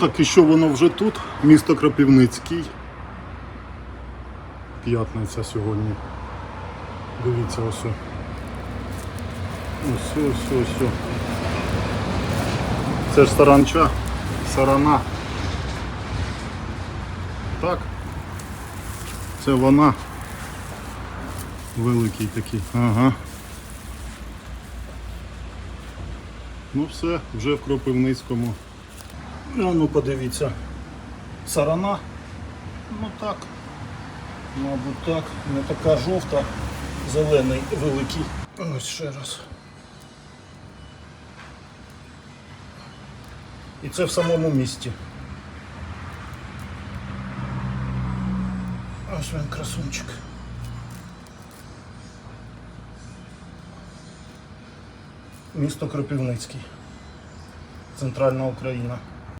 Так і що воно вже тут? Місто Крапівницький. П'ятниця сьогодні. Дивіться ось. ось, ось. ось. Це ж саранча, сарана. Так. Це вона. Великий такий. Ага. Ну все, вже в Кропивницькому. Ну, подивіться. Сарана. Ну так. Мабуть так. Не така жовта, зелений великий. Ось ще раз. І це в самому місті. Ось він красунчик. Місто Кропивницький. Центральна Україна.